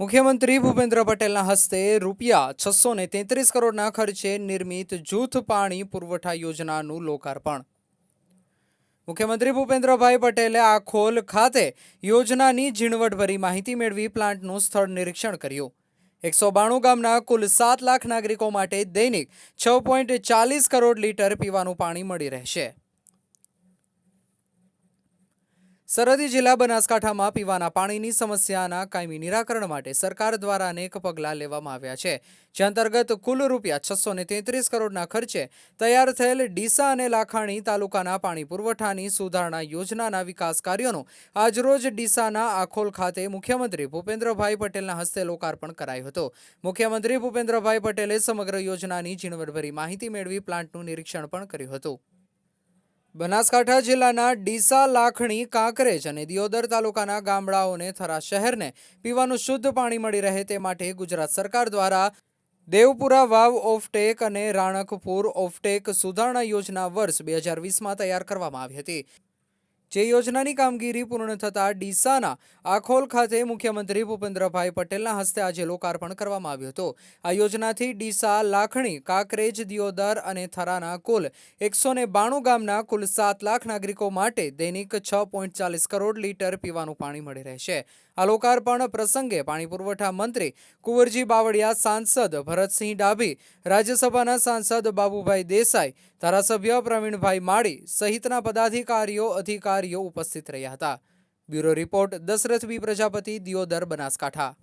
મુખ્યમંત્રી ભૂપેન્દ્ર પટેલના હસ્તે રૂપિયા છસો ને તેત્રીસ કરોડના ખર્ચે નિર્મિત જૂથ પાણી પુરવઠા યોજનાનું લોકાર્પણ. મુખ્યમંત્રી ભૂપેન્દ્રભાઈ પટેલે આખોલ ખાતે યોજનાની ઝીણવટભરી માહિતી મેળવી પ્લાન્ટનું સ્થળ નિરીક્ષણ કર્યું. એકસો બાણું ગામના કુલ સાત લાખ નાગરિકો માટે દૈનિક છ પોઈન્ટ ચાલીસ કરોડ લીટર પીવાનું પાણી મળી રહેશે. સરહદી જિલ્લા બનાસકાંઠામાં પીવાના પાણીની સમસ્યાના કાયમી નિરાકરણ માટે સરકાર દ્વારા અનેક પગલાં લેવામાં આવ્યા છે, જે અંતર્ગત કુલ રૂપિયા છસો તેત્રીસ કરોડના ખર્ચે તૈયાર થયેલ ડીસા અને લાખાણી તાલુકાના પાણી પુરવઠાની સુધારણા યોજનાના વિકાસ કાર્યોનું આજરોજ ડીસાના આખોલ ખાતે મુખ્યમંત્રી ભૂપેન્દ્રભાઈ પટેલના હસ્તે લોકાર્પણ કરાયું હતું. મુખ્યમંત્રી ભૂપેન્દ્રભાઈ પટેલે સમગ્ર યોજનાની ઝીણવટભરી માહિતી મેળવી પ્લાન્ટનું નિરીક્ષણ પણ કર્યું હતું. બનાસકાંઠા જિલ્લાના ડીસા, લાખણી, કાંકરેજ અને દિયોદર તાલુકાના ગામડાઓને થરા શહેરને પીવાનું શુદ્ધ પાણી મળી રહે તે માટે ગુજરાત સરકાર દ્વારા દેવપુરા વાવ ઓફટેક અને રાણકપુર ઓફટેક સુધારણા યોજના વર્ષ બે હજાર વીસમાં તૈયાર કરવામાં આવી હતી. જે યોજનાની કામગીરી પૂર્ણ થતાં ડીસાના આખોલ ખાતે મુખ્યમંત્રી ભૂપેન્દ્રભાઈ પટેલના હસ્તે આજે લોકાર્પણ કરવામાં આવ્યું હતું. આ યોજનાથી ડીસા, લાખણી, કાકરેજ, દિયોદર અને થરાના કુલ એકસો બાણું ગામના કુલ સાત લાખ નાગરિકો માટે દૈનિક છ પોઈન્ટ ચાલીસ કરોડ લીટર પીવાનું પાણી મળી રહેશે. આ લોકાર્પણ પ્રસંગે પાણી પુરવઠા મંત્રી કુંવરજી બાવળિયા, સાંસદ ભરતસિંહ ડાભી, રાજ્યસભાના સાંસદ બાબુભાઈ દેસાઈ, ધારાસભ્ય પ્રવીણભાઈ માળી સહિતના પદાધિકારીઓ અધિકારીઓ ઉપસ્થિત રહ્યા હતા. Bureau report Dashrath B Prajapati Deodar Banaskantha.